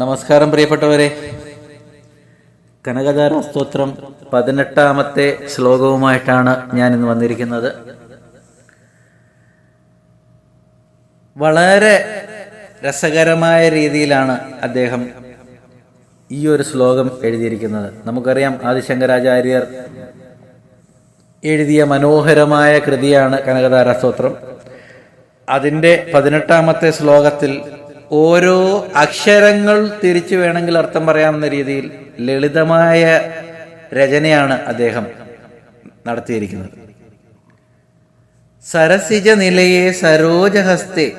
നമസ്കാരം പ്രിയപ്പെട്ടവരെ. കനകധാര സ്തോത്രം പതിനെട്ടാമത്തെ ശ്ലോകവുമായിട്ടാണ് ഞാൻ ഇന്ന് വന്നിരിക്കുന്നത്. വളരെ രസകരമായ രീതിയിലാണ് അദ്ദേഹം ഈ ഒരു ശ്ലോകം എഴുതിയിരിക്കുന്നത്. നമുക്കറിയാം ആദിശങ്കരാചാര്യർ എഴുതിയ മനോഹരമായ കൃതിയാണ് കനകധാര സ്തോത്രം. അതിന്റെ പതിനെട്ടാമത്തെ ശ്ലോകത്തിൽ ഓരോ അക്ഷരങ്ങൾ തിരിച്ചു വേണമെങ്കിൽ അർത്ഥം പറയാമെന്ന രീതിയിൽ ലളിതമായ രചനയാണ് അദ്ദേഹം നടത്തിയിരിക്കുന്നത്. സരസിജ നിലയെ സരോജഹസ്തേ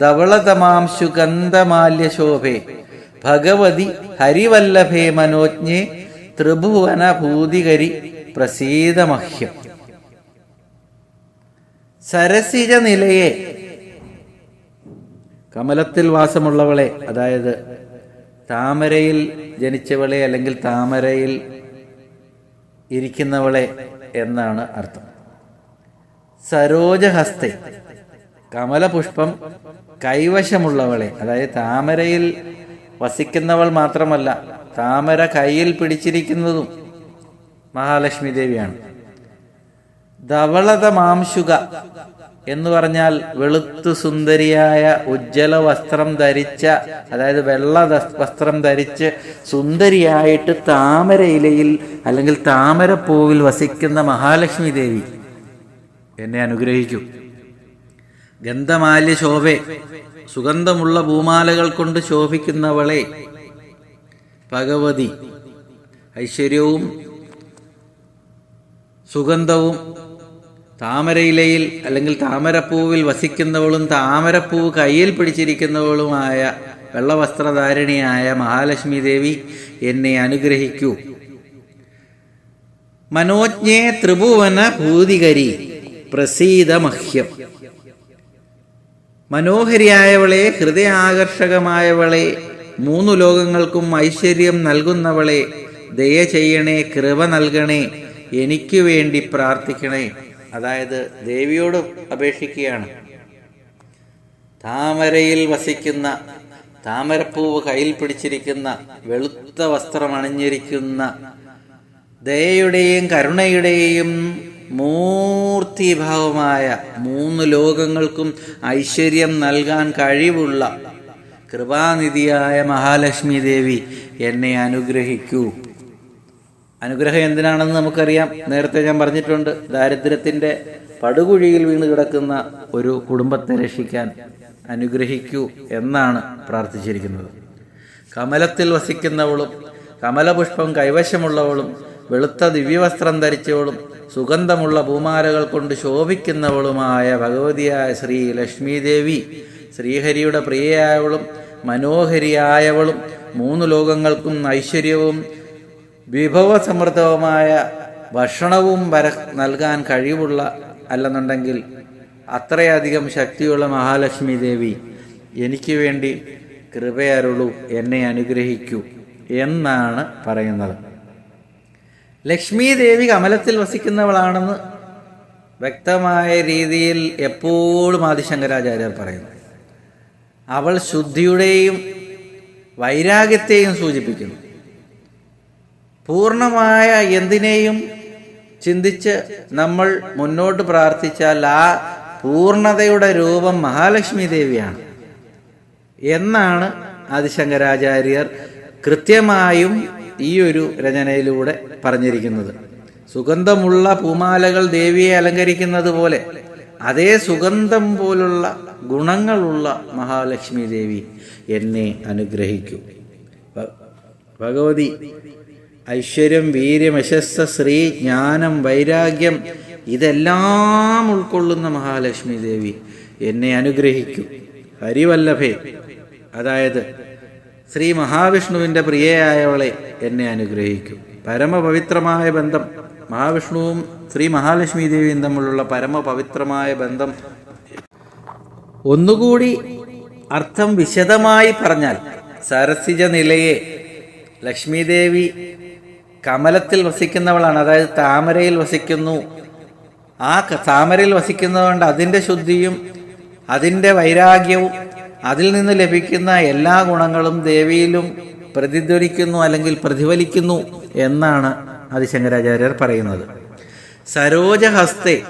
ധവളതമാം സുഗന്ധമാല്യ ശോഭേ ഭഗവതി ഹരിവല്ലഭേ മനോജ്ഞേ ത്രിഭുവന ഭൂതികരി പ്രസീതമഹ്യം. സരസിജ നിലയെ കമലത്തിൽ വാസമുള്ളവളെ അതായത് താമരയിൽ ജനിച്ചവളെ അല്ലെങ്കിൽ താമരയിൽ ഇരിക്കുന്നവളെ എന്നാണ് അർത്ഥം. സരോജഹസ്തെ കമലപുഷ്പം കൈവശമുള്ളവളെ അതായത് താമരയിൽ വസിക്കുന്നവൾ മാത്രമല്ല താമര കയ്യിൽ പിടിച്ചിരിക്കുന്നതും മഹാലക്ഷ്മി ദേവിയാണ്. ധവളത മാംശുക എന്ന് പറഞ്ഞാൽ വെളുത്തു സുന്ദരിയായ ഉജ്ജ്വല വസ്ത്രം ധരിച്ച അതായത് വെള്ള വസ്ത്രം ധരിച്ച് സുന്ദരിയായിട്ട് താമര ഇലയിൽ അല്ലെങ്കിൽ താമരപ്പൂവിൽ വസിക്കുന്ന മഹാലക്ഷ്മി ദേവി എന്നെ അനുഗ്രഹിക്കൂ. ഗന്ധമാല്യ ശോഭെ സുഗന്ധമുള്ള ഭൂമാലകൾ കൊണ്ട് ശോഭിക്കുന്നവളെ ഭഗവതി. ഐശ്വര്യവും സുഗന്ധവും താമരയിലയിൽ അല്ലെങ്കിൽ താമരപ്പൂവിൽ വസിക്കുന്നവളും താമരപ്പൂവ് കയ്യിൽ പിടിച്ചിരിക്കുന്നവളുമായ വെള്ളവസ്ത്രധാരിണിയായ മഹാലക്ഷ്മി ദേവി എന്നെ അനുഗ്രഹിക്കൂ. മനോജ്ഞേ ത്രിഭുവന ഭൂതികരി പ്രസീത മഹ്യം മനോഹരിയായവളെ ഹൃദയാകർഷകമായവളെ മൂന്നു ലോകങ്ങൾക്കും ഐശ്വര്യം നൽകുന്നവളെ ദയ ചെയ്യണേ കൃപ നൽകണേ എനിക്ക് വേണ്ടി പ്രാർത്ഥിക്കണേ. അതായത് ദേവിയോട് അപേക്ഷിക്കുകയാണ്. താമരയിൽ വസിക്കുന്ന താമരപ്പൂവ് കയ്യിൽ പിടിച്ചിരിക്കുന്ന വെളുത്ത വസ്ത്രം അണിഞ്ഞിരിക്കുന്ന ദയയുടെയും കരുണയുടെയും മൂർത്തിഭാവമായ മൂന്ന് ലോകങ്ങൾക്കും ഐശ്വര്യം നൽകാൻ കഴിവുള്ള കൃപാനിധിയായ മഹാലക്ഷ്മി ദേവി എന്നെ അനുഗ്രഹിക്കൂ. അനുഗ്രഹം എന്തിനാണെന്ന് നമുക്കറിയാം. നേരത്തെ ഞാൻ പറഞ്ഞിട്ടുണ്ട് ദാരിദ്ര്യത്തിന്റെ പടുകുഴിയിൽ വീണ് കിടക്കുന്ന ഒരു കുടുംബത്തെ രക്ഷിക്കാൻ അനുഗ്രഹിക്കൂ എന്നാണ് പ്രാർത്ഥിച്ചിരിക്കുന്നത്. കമലത്തിൽ വസിക്കുന്നവളും കമലപുഷ്പം കൈവശമുള്ളവളും വെളുത്ത ദിവ്യവസ്ത്രം ധരിച്ചവളും സുഗന്ധമുള്ള പൂമാലകൾ കൊണ്ട് ശോഭിക്കുന്നവളുമായ ഭഗവതിയായ ശ്രീ ലക്ഷ്മി ദേവി ശ്രീഹരിയുടെ പ്രിയയായവളും മനോഹരിയായവളും മൂന്ന് ലോകങ്ങൾക്കും ഐശ്വര്യവും വിഭവസമൃദ്ധവുമായ ഭക്ഷണവും വര നൽകാൻ കഴിവുള്ള അല്ലെന്നുണ്ടെങ്കിൽ അത്രയധികം ശക്തിയുള്ള മഹാലക്ഷ്മി ദേവി എനിക്ക് വേണ്ടി കൃപയരുളൂ എന്നെ അനുഗ്രഹിക്കൂ എന്നാണ് പറയുന്നത്. ലക്ഷ്മി ദേവി കമലത്തിൽ വസിക്കുന്നവളാണെന്ന് വ്യക്തമായ രീതിയിൽ എപ്പോഴും ആദിശങ്കരാചാര്യർ പറയുന്നു. അവൾ ശുദ്ധിയുടെയും വൈരാഗ്യത്തെയും സൂചിപ്പിക്കുന്നു. പൂർണമായ എന്തിനേയും ചിന്തിച്ച് നമ്മൾ മുന്നോട്ട് പ്രാർത്ഥിച്ചാൽ ആ പൂർണതയുടെ രൂപം മഹാലക്ഷ്മി ദേവിയാണ്. എന്നാണ് ആദിശങ്കരാചാര്യർ കൃത്യമായും ഈ ഒരു രചനയിലൂടെ പറഞ്ഞിരിക്കുന്നത്. സുഗന്ധമുള്ള പൂമാലകൾ ദേവിയെ അലങ്കരിക്കുന്നത് പോലെ അതേ സുഗന്ധം പോലുള്ള ഗുണങ്ങളുള്ള മഹാലക്ഷ്മി ദേവി എന്നെ അനുഗ്രഹിക്കൂ. ഭഗവതി ഐശ്വര്യം വീര്യം യശസ് ശ്രീ ജ്ഞാനം വൈരാഗ്യം ഇതെല്ലാം ഉൾക്കൊള്ളുന്ന മഹാലക്ഷ്മി ദേവി എന്നെ അനുഗ്രഹിക്കൂ. ഹരിവല്ലഭേ അതായത് ശ്രീ മഹാവിഷ്ണുവിന്റെ പ്രിയയായവളെ എന്നെ അനുഗ്രഹിക്കൂ. പരമപവിത്രമായ ബന്ധം മഹാവിഷ്ണുവും ശ്രീ മഹാലക്ഷ്മി ദേവിയും തമ്മിലുള്ള പരമപവിത്രമായ ബന്ധം. ഒന്നുകൂടി അർത്ഥം വിശദമായി പറഞ്ഞാൽ സരസിജ നിലയെ ലക്ഷ്മി ദേവി കമലത്തിൽ വസിക്കുന്നവളാണ്. അതായത് താമരയിൽ വസിക്കുന്നു. ആ താമരയിൽ വസിക്കുന്നതുകൊണ്ട് അതിന്റെ ശുദ്ധിയും അതിന്റെ വൈരാഗ്യവും അതിൽ നിന്ന് ലഭിക്കുന്ന എല്ലാ ഗുണങ്ങളും ദേവിയിലും പ്രതിധ്വനിക്കുന്നു അല്ലെങ്കിൽ പ്രതിഫലിക്കുന്നു എന്നാണ് ആദിശങ്കരാചാര്യർ പറയുന്നത്. സരോജഹസ്തെ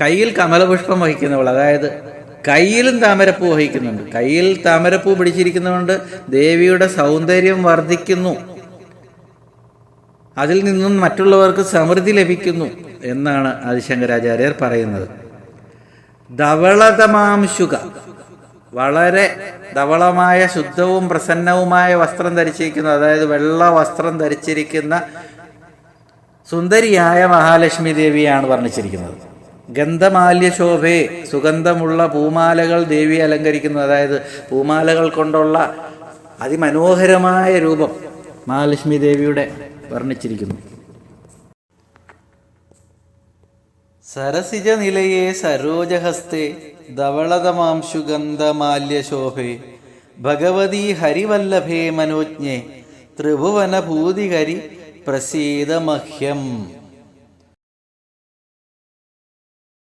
കയ്യിൽ കമലപുഷ്പം വഹിക്കുന്നവൾ അതായത് കയ്യിലും താമരപ്പൂ വഹിക്കുന്നുണ്ട്. കയ്യിൽ താമരപ്പൂ പിടിച്ചിരിക്കുന്നതുകൊണ്ട് ദേവിയുടെ സൗന്ദര്യം വർദ്ധിക്കുന്നു. അതിൽ നിന്നും മറ്റുള്ളവർക്ക് സമൃദ്ധി ലഭിക്കുന്നു എന്നാണ് ആദിശങ്കരാചാര്യർ പറയുന്നത്. ധവളതമാംശുക വളരെ ധവളമായ ശുദ്ധവും പ്രസന്നവുമായ വസ്ത്രം ധരിച്ചിരിക്കുന്ന അതായത് വെള്ള വസ്ത്രം ധരിച്ചിരിക്കുന്ന സുന്ദരിയായ മഹാലക്ഷ്മി ദേവിയാണ് വർണിച്ചിരിക്കുന്നത്. ഗന്ധമാല്യ ശോഭയെ സുഗന്ധമുള്ള പൂമാലകൾ ദേവി അലങ്കരിക്കുന്നു. അതായത് പൂമാലകൾ കൊണ്ടുള്ള അതിമനോഹരമായ രൂപം മഹാലക്ഷ്മി ദേവിയുടെ വർണിച്ചിരിക്കുന്നു. സരസിജ നിലയെ സരോജഹസ്തേ ധവളതമാംശുഗന്ധമാല്യശോഭേ ഭഗവതി ഹരിവല്ലഭേ മനോജ്ഞേ ത്രിഭുവന ഭൂതിഹരി പ്രസീതമഹ്യം.